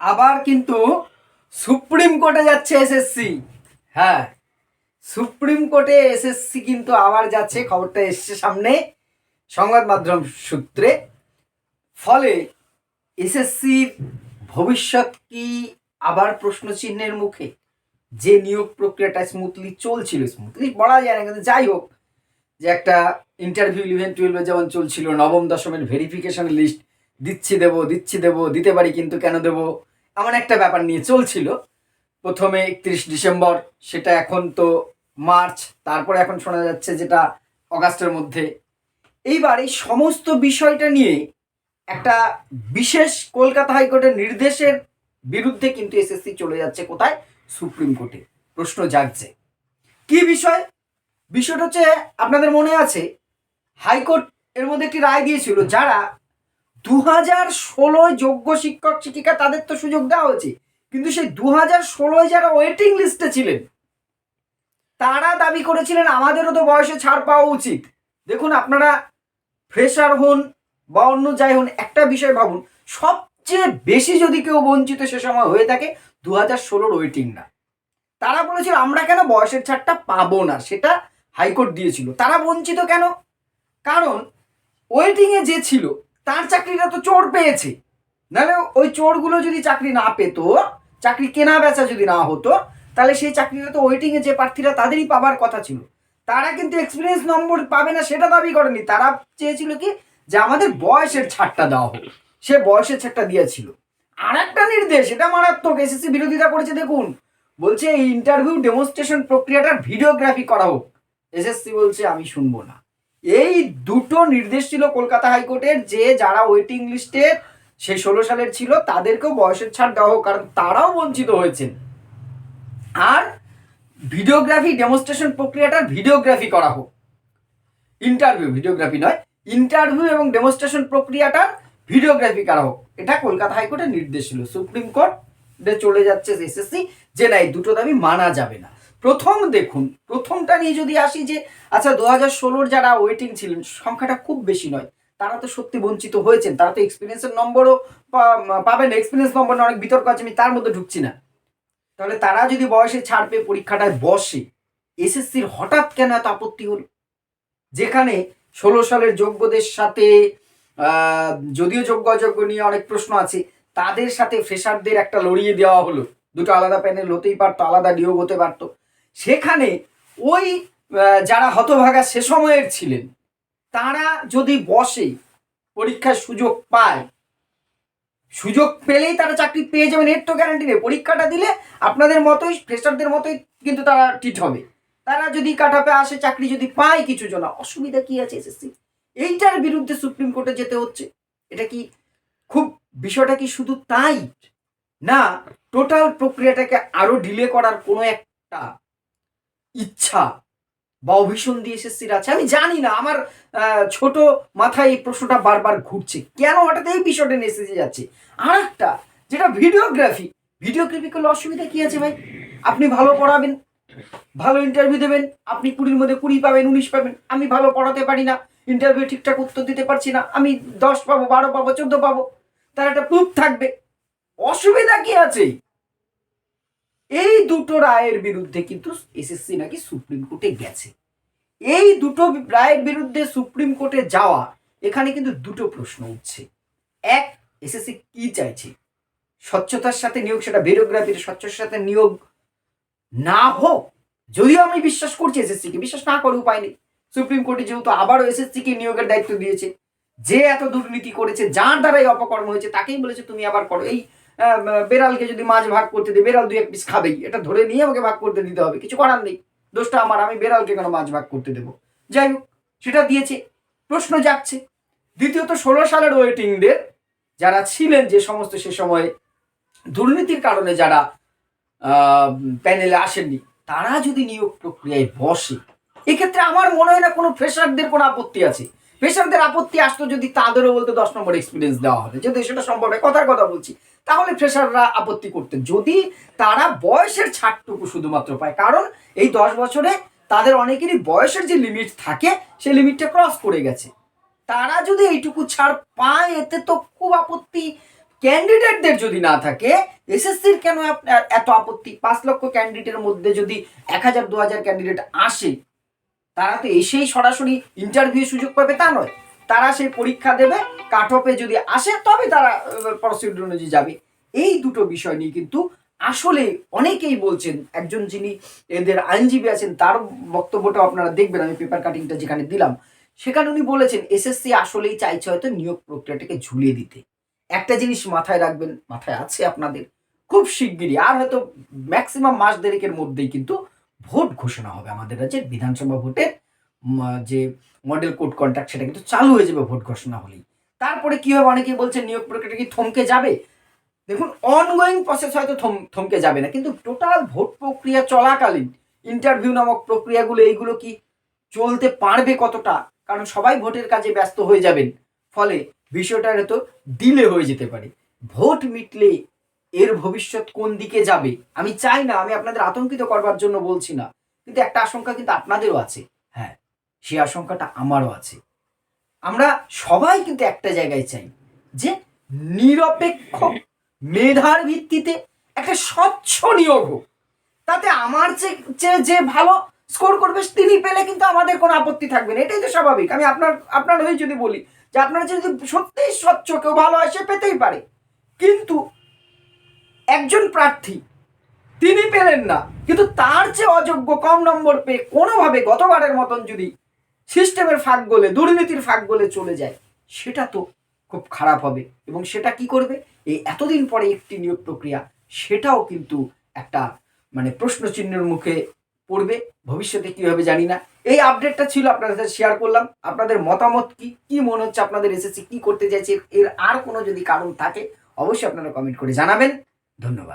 আবার কিন্তু সুপ্রিম কোর্টে যাচ্ছে এসএসসি হ্যাঁ সুপ্রিম কোর্টে এসএসসি কিন্তু আবার যাচ্ছে, খবরটা এসছে সামনে সংবাদ মাধ্যম সূত্রে। ফলে এসএসসির ভবিষ্যৎ কি আবার প্রশ্নচিহ্নের মুখে? যে নিয়োগ প্রক্রিয়াটা স্মুথলি চলছিল স্মুথলি বলা যায় না, কিন্তু যাই হোক, যে একটা ইন্টারভিউ ইলেভেন টুয়েলভে যেমন চলছিল, নবম দশমের ভেরিফিকেশন লিস্ট দিচ্ছি দেবো দিচ্ছি দেবো, দিতে পারি কিন্তু কেন দেবো? এমন একটা ব্যাপার নিয়ে চলছিল। প্রথমে একত্রিশ ডিসেম্বর, সেটা এখন তো মার্চ, তারপরে এখন শোনা যাচ্ছে যেটা অগাস্টের মধ্যে। এইবার এই সমস্ত বিষয়টা নিয়ে একটা বিশেষ কলকাতা হাইকোর্টের নির্দেশের বিরুদ্ধে কিন্তু এসএসসি চলে যাচ্ছে কোথায়? সুপ্রিম কোর্টে। প্রশ্ন জাগছে। কি বিষয়? বিষয়টা হচ্ছে, আপনাদের মনে আছে, হাইকোর্ট এর মধ্যে একটি রায় দিয়েছিল যারা দু হাজার ষোলোয় যোগ্য শিক্ষক, শিক্ষিকা তাদের তো সুযোগ দেওয়া হয়েছে। কিন্তু সেই দু হাজার ষোলোয় যারা ওয়েটিং লিস্টে ছিলেন, তারা দাবি করেছিলেন আমাদেরও তো বয়সে ছাড় পাওয়া উচিত। দেখুন, আপনারা ফ্রেশার হন বা অন্য যাই হন, একটা বিষয় ভাবুন, সবচেয়ে বেশি যদি কেউ বঞ্চিত সে সময় হয়ে থাকে দু হাজার ষোলোর ওয়েটিং না তারা বলেছিল, আমরা কেন বয়সের ছাড়টা পাবো না? সেটা হাইকোর্ট দিয়েছিল। তারা বঞ্চিত কেন? কারণ ওয়েটিংয়ে যে ছিল তার চাকরিটা তো চোর পেয়েছে। নাহলে ওই চোরগুলো যদি চাকরি না পেতো, চাকরি কেনা বেচা যদি না হতো, তাহলে সেই চাকরিটা তো ওয়েটিংয়ে যে প্রার্থীরা তাদেরই পাবার কথা ছিল। তারা কিন্তু এক্সপিরিয়েন্স নম্বর পাবে না সেটা দাবি করেনি। তারা চেয়েছিল কি? যে আমাদের বয়সের ছাড়টা দেওয়া হোক। সে বয়সের ছাড়টা দিয়েছিল। আর একটা নির্দেশ, এটা মারাত্মক এসএসসি বিরোধিতা করেছে, দেখুন। বলছে এই ইন্টারভিউ ডেমনস্ট্রেশন প্রক্রিয়াটার ভিডিওগ্রাফি করা হোক। এসএসসি বলছে, আমি শুনব না। এই দুটো নির্দেশ ছিল কলকাতা হাইকোর্টের, যে যারা ওয়েটিং লিস্টে সেই ষোলো সালের ছিল, তাদেরকেও বয়সের ছাড় দেওয়া হোক, কারণ তারাও বঞ্চিত হয়েছেন। আর ভিডিওগ্রাফি ডেমনস্ট্রেশন প্রক্রিয়াটার ভিডিওগ্রাফি করা হোক। ইন্টারভিউ ভিডিওগ্রাফি নয় ইন্টারভিউ এবং ডেমনস্ট্রেশন প্রক্রিয়াটার ভিডিওগ্রাফি করা হোক। এটা কলকাতা হাইকোর্টের নির্দেশ ছিল। সুপ্রিম কোর্ট চলে যাচ্ছে এসএসসি যে না, এই দুটো দাবি মানা যাবে না। প্রথম দেখুন, প্রথমটা নিয়ে যদি আসি যে আচ্ছা দু হাজার ষোলোর যারা ওয়েটিং ছিলেন, সংখ্যাটা খুব বেশি নয়। তারা তো সত্যি বঞ্চিত হয়েছেন। তারা তো এক্সপিরিয়েন্সের নম্বরও পাবেন। এক্সপিরিয়েন্স নম্বর নিয়ে অনেক বিতর্ক আছে, আমি তার মধ্যে ঢুকছি না। তাহলে তারা যদি বয়সে ছাড় পেয়ে পরীক্ষাটায় বসে এসএসসির হঠাৎ কেন এত আপত্তি হলো? যেখানে ষোলো সালের যোগ্যদের সাথে যদিও যোগ্য অযোগ্য নিয়ে অনেক প্রশ্ন আছে, তাদের সাথে ফ্রেশারদের একটা লড়িয়ে দেওয়া হলো। দুটো আলাদা প্যানেল হতেই পারতো, আলাদা নিয়োগ হতে পারতো। সেখানে ওই যারা হতভাগা সে সময়ের ছিলেন, তারা যদি বসে পরীক্ষার সুযোগ পায়, সুযোগ পেলেই তারা চাকরি পেয়ে যাবেন, এর তো গ্যারান্টি নেই। পরীক্ষাটা দিলে আপনাদের মতোই ফ্রেশারদের মতোই কিন্তু তারা টিট হবে। তারা যদি কাটাপে আসে, চাকরি যদি পায় কিছু জন অসুবিধা কি আছে এসএসসি এইটার বিরুদ্ধে সুপ্রিম কোর্টে যেতে হচ্ছে। এটা কি খুব, বিষয়টা কি শুধু তাই? না টোটাল প্রক্রিয়াটাকে আরও ডিলে করার কোনো একটা ইচ্ছা বা অভিসন দিয়ে এসএসসির আছে। আমি জানি না, আমার ছোট মাথায় এই প্রশ্নটা বারবার ঘুরছে। কেন হঠাৎ এই বিষয়টা নিয়ে এসেছে যাচ্ছে? আর একটা যেটা ভিডিওগ্রাফি ভিডিওগ্রাফি করলে অসুবিধা কি আছে ভাই? আপনি ভালো পড়াবেন, ভালো ইন্টারভিউ দেবেন, আপনি কুড়ির মধ্যে কুড়ি পাবেন, উনিশ পাবেন। আমি ভালো পড়াতে পারি না ইন্টারভিউ ঠিকঠাক উত্তর দিতে পারছি না, আমি দশ পাবো, বারো পাবো, চোদ্দ পাবো, তার একটা প্রুফ থাকবে। অসুবিধা কি আছে? এই দুটো রায়ের বিরুদ্ধে কিন্তু এসএসসি নাকি সুপ্রিম কোর্টে গেছে। এই দুটো রায়ের বিরুদ্ধে সুপ্রিম কোর্টে যাওয়া, এখানে কিন্তু দুটো প্রশ্ন উঠছে। এক, এসএসসি কি চাইছে? স্বচ্ছতার সাথে নিয়োগ, সেটা ভিডিওগ্রাফির স্বচ্ছতার সাথে নিয়োগ না হোক, যদিও আমি বিশ্বাস করছি এসএসসি কে, বিশ্বাস না করে উপায় নেই। সুপ্রিম কোর্টে যেহেতু আবারও এসএসসি কে নিয়োগের দায়িত্ব দিয়েছে, যে এত দুর্নীতি করেছে, যার দ্বারা এই অপকর্ম হয়েছে, তাকেই বলেছে, তুমি আবার করো। এই বেড়ালকে যদি মাছ ভাগ করতে দিই বেড়াল দুই এক পিস খাবেই। এটা ধরে নিয়ে আমাকে ভাগ করতে দিতে হবে, কিছু করার নেই। দোষটা আমার, আমি বেড়ালকে কেন মাছ ভাগ করতে দেবো? যাই হোক, সেটা দিয়েছে, প্রশ্ন যাচ্ছে দ্বিতীয়ত, ষোলো সালের ওয়েটিংদের যারা ছিলেন যে সমস্ত সে সময় দুর্নীতির কারণে যারা প্যানেলে আসেননি, তারা যদি নিয়োগ প্রক্রিয়ায় বসে, এক্ষেত্রে আমার মনে হয় না কোনো ফ্রেশারদের কোনো আপত্তি আছে। ফ্রেশারদের আপত্তি আসতো যদি তাদেরও বলতে দশ নম্বর এক্সপিরিয়েন্স দেওয়া হবে। যদি সেটা সম্ভব হয়, কথার কথা বলছি। তাহলে ফ্রেশাররা আপত্তি করতেন। যদি তারা বয়সের ছাড়টুকু শুধুমাত্র পায়, কারণ এই দশ বছরে তাদের অনেকেরই বয়সের যে লিমিট থাকে, সেই লিমিটটা ক্রস করে গেছে। তারা যদি এইটুকু ছাড় পায়, এতে তো খুব আপত্তি। ক্যান্ডিডেটদের যদি না থাকে, এসএসসির কেন এত আপত্তি? পাঁচ লক্ষ ক্যান্ডিডেটের মধ্যে যদি এক হাজার, দু হাজার ক্যান্ডিডেট আসে তারা তো এসেই সরাসরি ইন্টারভিউ সুযোগ পাবে, তা নয়। তারা সেই পরীক্ষা দেবে কাট অফে যদি আসে, তবে তারা প্রসিডিউর অনুযায়ী যাবে। এই দুটো বিষয় নিয়ে কিন্তু আসলে অনেকেই বলছেন, একজন যিনি এদের আইনজীবী আছেন, তার বক্তব্যটা আপনারা দেখবেন, আমি পেপার কাটিংটা যেখানে দিলাম, সেখানে উনি বলেছেন এসএসসি আসলেই চাইছে হয়তো নিয়োগ প্রক্রিয়াটাকে ঝুলিয়ে দিতে। একটা জিনিস মাথায় রাখবেন, মাথায় আছে আপনাদের, খুব শিগগিরই, আর হয়তো ম্যাক্সিমাম মাস দেড়েকের মধ্যেই কিন্তু ভোট ঘোষণা হবে আমাদের রাজ্যের বিধানসভা উম, যে মডেল কোড কন্ট্রাক্ট সেটা কিন্তু চালু হয়ে যাবে ভোট ঘোষণা হলেই। তারপরে কি হবে? অনেকেই বলছে নিয়োগ প্রক্রিয়াটা কি থমকে যাবে? দেখুন অনগোয়িং প্রসেস হয়তো থম- থমকে যাবে না কিন্তু টোটাল ভোট প্রক্রিয়া চলাকালীন ইন্টারভিউ নামক প্রক্রিয়াগুলো এইগুলো কি চলতে পারবে কতটা? কারণ সবাই ভোটের কাজে ব্যস্ত হয়ে যাবেন। ফলে বিষয়টা হয়তো ডিলে হয়ে যেতে পারে। ভোট মিটলে এর ভবিষ্যৎ কোন দিকে যাবে? আমি চাই না, আমি আপনাদের আতঙ্কিত করবার জন্য বলছি না। কিন্তু একটা আশঙ্কা কিন্তু আপনাদেরও আছে। হ্যাঁ সেই আশঙ্কাটা আমারও আছে। আমরা সবাই কিন্তু একটা জায়গায় চাই যে নিরপেক্ষ, মেধার ভিত্তিতে একটা স্বচ্ছ নিয়োগ হোক। তাতে আমার যে যে ভালো স্কোর করবে, তিনি পেলে কিন্তু আমাদের কোনো আপত্তি থাকবে না। এটাই তো স্বাভাবিক। আমি আপনার আপনার হয়ে যদি বলি যে আপনার যদি সত্যিই স্বচ্ছ, কেউ ভালো হয় সে পেতেই পারে। কিন্তু একজন প্রার্থী। তিনি পেলেন না। কিন্তু তার যে অযোগ্য কম নম্বর পেয়ে কোনোভাবে গতবারের মতন যদি সিস্টেমের ফাঁক গলে, দুর্নীতির ফাঁক গলে চলে যায়, সেটা তো খুব খারাপ হবে। এবং সেটা কি করবে? এই এতদিন পরে একটি নিয়োগ প্রক্রিয়া, সেটাও কিন্তু একটা মানে প্রশ্ন চিহ্নের মুখে পড়বে। ভবিষ্যতে কি হবে জানি না। এই আপডেটটা ছিল, আপনাদের সাথে শেয়ার করলাম। আপনাদের মতামত কি? কি মনে হচ্ছে আপনাদের এসএসসি কি করতে চাইছে? এর আর কোনো যদি কারণ থাকে, অবশ্যই আপনারা কমেন্ট করে জানাবেন। ধন্যবাদ